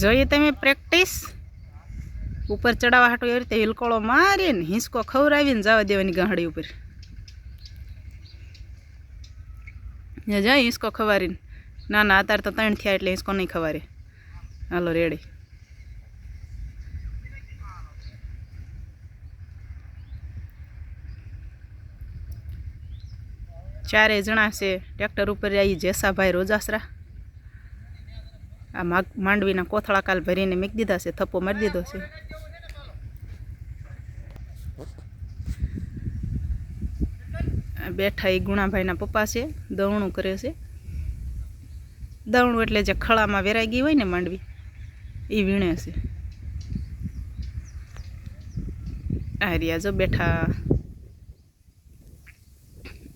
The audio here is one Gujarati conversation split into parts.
જોઈએ તમે પ્રેક્ટિસ ઉપર ચડાવવા હાટો એવી રીતે હિલકોળો મારીને હિંચકો ખવડાવીને જવા દેવાની ગાંહડી ઉપર. જાય હિંચકો ખવારીને. ના ના, અત્યારે તો ત્રણ થયા એટલે હિંચકો નહીં ખવારે. હાલો રેડી ચારેય જણા છે. ટ્રેક્ટર ઉપર આવી જેસાભાઈ રોજાસરા. આ માંડવીના કોથળા કાલ ભરીને મેક દીધા છે, થપ્પો મારી દીધો છે. બેઠા એ ગુણાભાઈના પપ્પા છે, દવણું કરે છે. દવણું એટલે જે ખળામાં વેરાઈ ગઈ હોય ને માંડવી એ વીણે છે. આ રહ્યા જો બેઠા.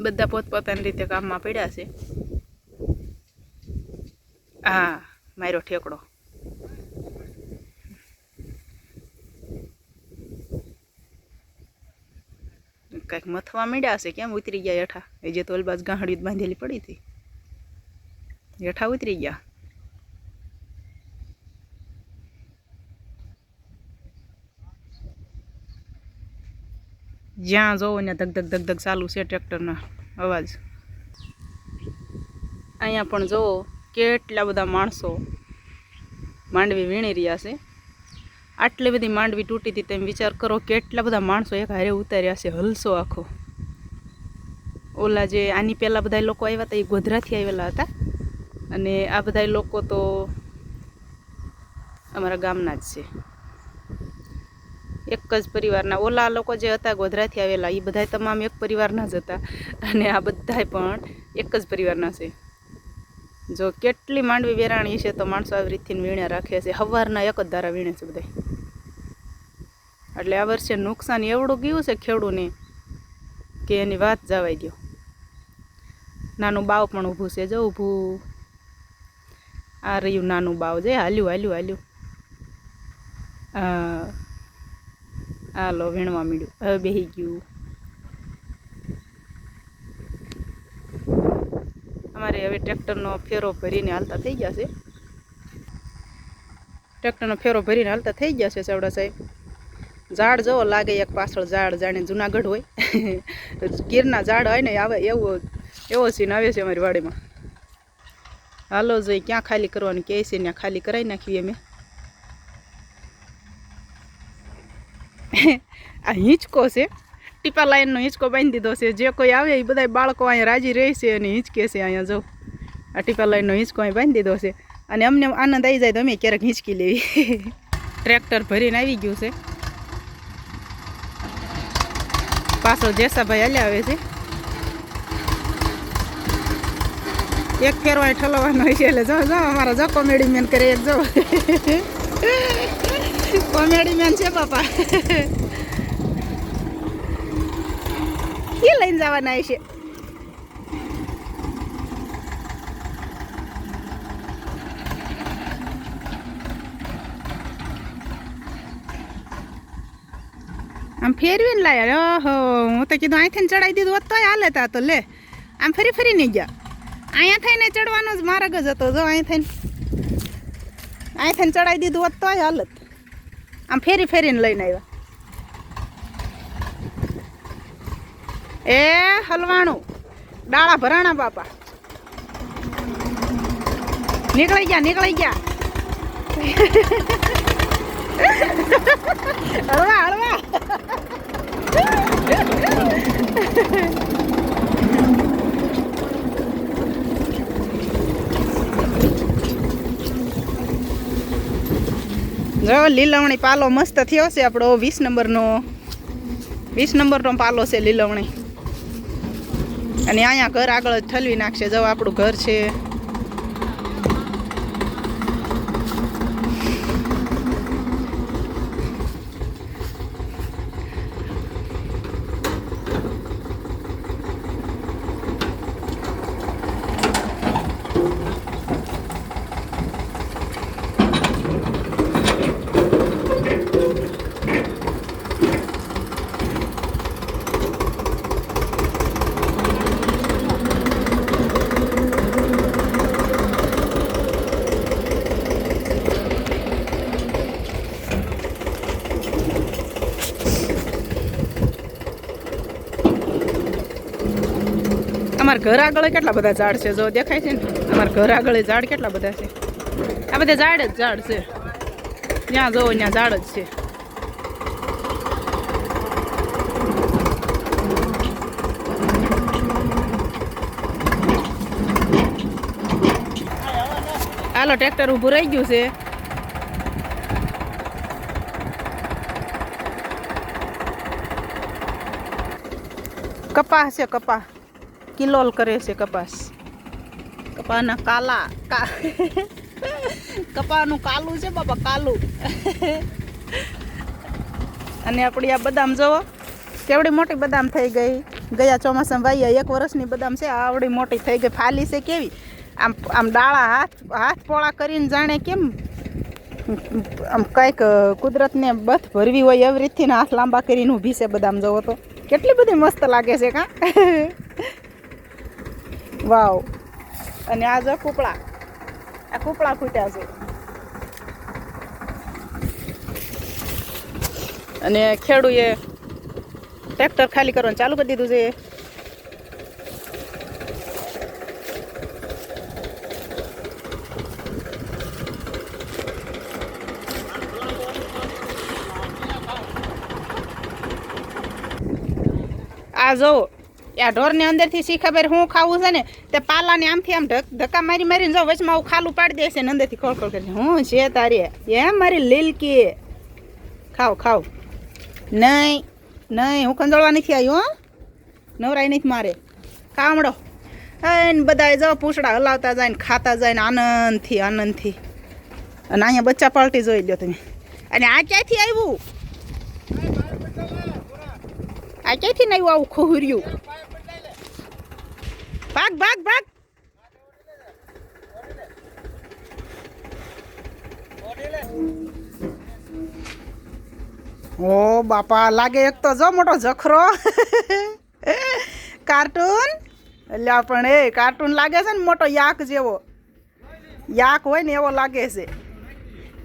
બધા પોતપોતાની રીતે કામમાં પડ્યા છે. હા માર્યો ઠેકડો. કંઈક મથવા માંડ્યા હશે, કેમ ઉતરી ગયા હેઠા એ જે તો અલબાજ બાજુ ગાંહડી બાંધેલી પડી હતી. હેઠા ઉતરી ગયા. જ્યાં જોવો ને ધગ ધગ ધગ ધગ ચાલુ છે ટ્રેક્ટરના અવાજ. અહીંયા પણ જોવો. કેટલા બધા માણસો માંડવી વીણી રહ્યા છે. આટલી બધી માંડવી તૂટી હતી તેમ વિચાર કરો, કેટલા બધા માણસો એક હારે ઉતાર્યા છે, હલસો આખો. ઓલા જે આની પહેલાં બધા લોકો આવ્યા હતા, એ ગોધરાથી આવેલા હતા. અને આ બધા લોકો તો અમારા ગામના જ છે. એક જ પરિવારના. ઓલા લોકો જે હતા ગોધરાથી આવેલા એ બધા તમામ એક પરિવારના જ હતા. અને આ બધા પણ એક જ પરિવારના છે. જો કેટલી માંડવી વેરાણી છે તો માણસો આવી રીતથી વીણ્યા રાખે છે. સવારના એક જ ધારા વીણે છે બધા એટલે આ વર્ષે નુકસાન એવડું ગયું છે ખેડૂને કે એની વાત જવાઈ ગયો. નાનું બાવ પણ ઊભું છે, જો ઊભું. આ રહ્યું નાનું બાવ, જે હાલ્યું હાલ્યું હાલ્યું. હાલો વીણવા મળ્યું હવે બેહી ગયું અમારે હવે ટ્રેક્ટરનો ફેરો ભરીને હાલતા થઈ ગયા છે. ટ્રેક્ટરનો ફેરો ભરીને હાલતા થઈ ગયા છે ચાવડા સાહેબ. ઝાડ જવો લાગે એક પાછળ ઝાડ, જાણે જુનાગઢ હોય. ગીરના ઝાડ હોય ને આવે એવો એવો સીન આવે છે અમારી વાડીમાં. હાલો જોઈ, ક્યાં ખાલી કરવાનું કહે છે, ત્યાં ખાલી કરાવી નાખીએ અમે. આ હિંચકો છે. ટીપા લાઈનનો હિંચકો બાંધી દીધો છે. જે કોઈ આવે એ બધા બાળકો અહીંયા રાજી રહે છે અને હિંચકે છે અહીંયા જો. આ ટીપા લાઈનનો હિંચકો બાંધી દીધો છે. અને અમને આનંદ આવી જાય તો અમે ક્યારેક હિંચકી લેવી. ટ્રેક્ટર ભરીને આવી ગયું છે. પાછળ જેસાભાઈ હાલ્યા આવે છે. એક ફેરો અહીં ઠલવવાનો છે એટલે જો જો અમારા જો કોમેડી મેન કરે એક જો કોમેડી મેન છે બાપા એ લઈને જવાના છે આમ ફેરવીને લાયા. ઓહો, હું તો કીધું અહીંથી ચડાવી દીધું હોત તોય હાલે તા તો લે. આમ ફરી ફરી નહીં ગયા. અહીંયા થઈને ચડવાનો જ માર્ગ જ હતો. જો અહીં થઈને અહીં થઈને ચડાવી દીધું હોત તોય હાલત આમ ફેરી ફેરીને લઈને આવ્યા. એ હલવાણું ડાળા ભરાણા બાપા. નીકળી ગયા નીકળી ગયા. હળવા હળવા જો, લીલવણી પાલો મસ્ત થયો છે આપણો વીસ નંબરનો વીસ નંબરનો પાલો છે લીલવણી. અને અહીંયા ઘર આગળ જ ઠલવી નાખશે. જવા આપણું ઘર છે. અમારા ઘર આગળ કેટલા બધા ઝાડ છે? જો દેખાય છે ને? અમારા ઘર આગળ ઝાડ કેટલા બધા છે? આ બધા ઝાડ જ ઝાડ છે. જ્યાં જવો, ત્યાં ઝાડ જ છે. હાલો, ટ્રેક્ટર ઊભું રહી ગયું છે. કપાસ છે કપા કિલોલ કરે છે કપાસ. કપાના કાલા કપાનું કાલું છે બાપા, કાલું. અને આપણી આ બદામ જોવો, કેવડી મોટી બદામ થઈ ગઈ. ગયા ચોમાસામાં વાઈ એક વર્ષની બદામ છે આવડી મોટી થઈ ગઈ. ફાલી છે કેવી? આમ આમ ડાળા હાથ હાથ પોળા કરીને જાણે કેમ? આમ કંઈક કુદરતને બથ ભરવી હોય એવી રીતથી હાથ લાંબા કરીને ઊભી છે બદામ, જોવો તો. કેટલી બધી મસ્ત લાગે છે, કાં? વાવ. અને આ જો કૂપળા. આ કૂપળા ફૂટ્યા છે. અને ખેડૂએ ટ્રેક્ટર ખાલી કરવાનું ચાલુ કરી દીધું છે. આ જોવો આ ઢોરને અંદરથી શી ખબર હું ખાવું છે ને? તે પાલાને આમથી આમ ઢક ધક્કા મારી મારીને જો વચમાં આવું ખાલું પાડી દેશે ને અંદરથી ખોળ ખોળ કરે હું છે તારી? એમ મારી લીલકી? ખાવ ખાવ નહીં નહીં, હું કંદોળવા નથી આવ્યું હો. નવરાય નથી મારે. કામડો ને બધા જો પૂછડા હલાવતા જાય ને ખાતા જાય ને આનંદથી આનંદથી. અને અહીંયા બચ્ચા પાલટી જોઈ લો તમે. અને આ ક્યાંથી આવ્યું? આ ક્યાંથી નહીં આવ્યું આવું ખોહર્યું? ભાગ ભાગ ભાગ. ઓ બાપા, લાગે એક તો જો મોટો જખરો. કાર્ટૂન? એટલે પણ એ કાર્ટૂન લાગે છે ને મોટો યાક જેવો. યાક હોય ને એવો લાગે છે.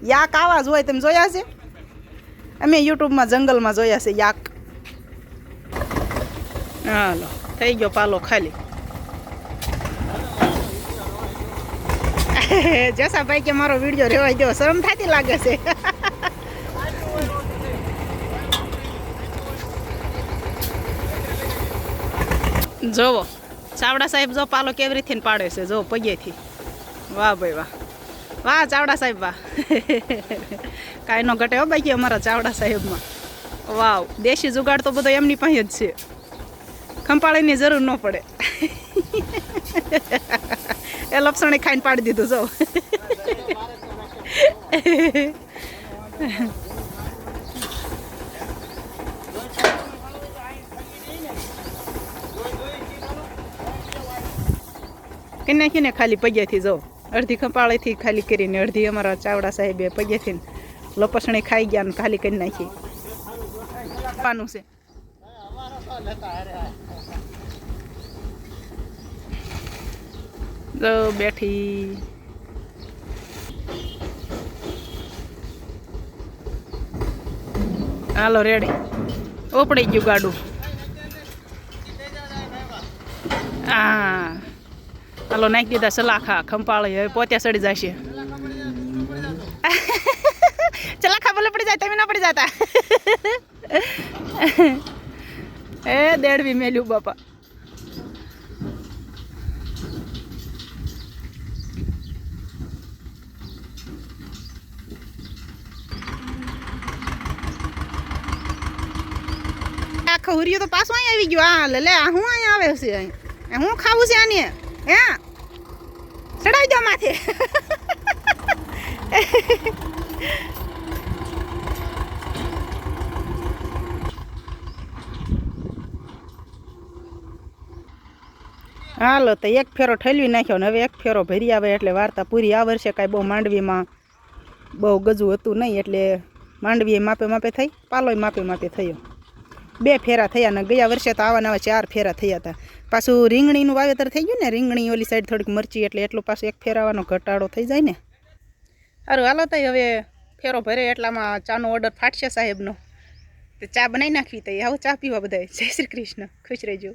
યાક આવા જ હોય, તમે જોયા છે? અમે યુટ્યુબમાં જંગલમાં જોયા છે યાક. હાલો, થઈ ગયો પાલો ખાલી. જસાભાઈ કે મારો વીડિયો રેવાઈ દો શરમ થતી લાગે છે. જોવો, ચાવડા સાહેબ જો પાલો કેવી રીતે પાડે છે. જો, પગેથી. વાહ ભાઈ વાહ. વાહ, ચાવડા સાહેબ વાહ. કાંઈ નો ઘટે હો બાકી અમારા ચાવડા સાહેબમાં. વાવ, દેશી જુગાડ તો બધો એમની પાસે જ છે. ખંપાળીની જરૂર ન પડે. એ લપસણી ખાઈને પાડી દીધું, જો. કે નાખીને ખાલી પગ્યાથી જો. અડધી ખંપાળેથી ખાલી કરીને અડધી અમારા ચાવડા સાહેબે પગ્યાથી લપસણી ખાઈ ગયા ખાલી કરી નાખી. પાનું છે. જો બેઠી. હાલો રેડી ઓપડી ગયું ગાડું. હા. હાલો, નાખી દીધા સલાખા ખંપાળી. હવે પોતે સડી જશે. ચલાખા ભલે પડી જાય, તમે ના પડી જતા. એ, દેડવી મેલ્યું બાપા. આખો હુરિયો તો પાછો અહીં આવી ગયો. આ લે આ હું અહીંયા આવે છે અહીં? હું ખાવું છે આને? હે? ચડાવી દો માથે. હાલો, તો એક ફેરો ઠેલવી નાખ્યો ને હવે એક ફેરો ભરી આવે એટલે વાર્તા પૂરી આ કાંઈ બહુ માંડવીમાં. બહુ ગજુ હતું નહીં એટલે માંડવી માપે માપે થઈ, પાલોય માપે માપે થયો. બે ફેરા થયા ને ગયા વર્ષે તો આવા નવા ચાર ફેરા થયા હતા પાછું રીંગણીનું વાવેતર થઈ ગયું ને, રીંગણી ઓલી સાઈડ થોડીક મરચી એટલે એટલું પાછું એક ફેરાવાનો ઘટાડો થઈ જાય ને. સારું હાલો તઈ હવે ફેરો ભરે એટલામાં ચાનો ઓર્ડર ફાટશે સાહેબનો. તો ચા બનાવી નાખવી તઈ. આવો ચા પીવા બધાય. જય શ્રી કૃષ્ણ. ખુશ રહેજો.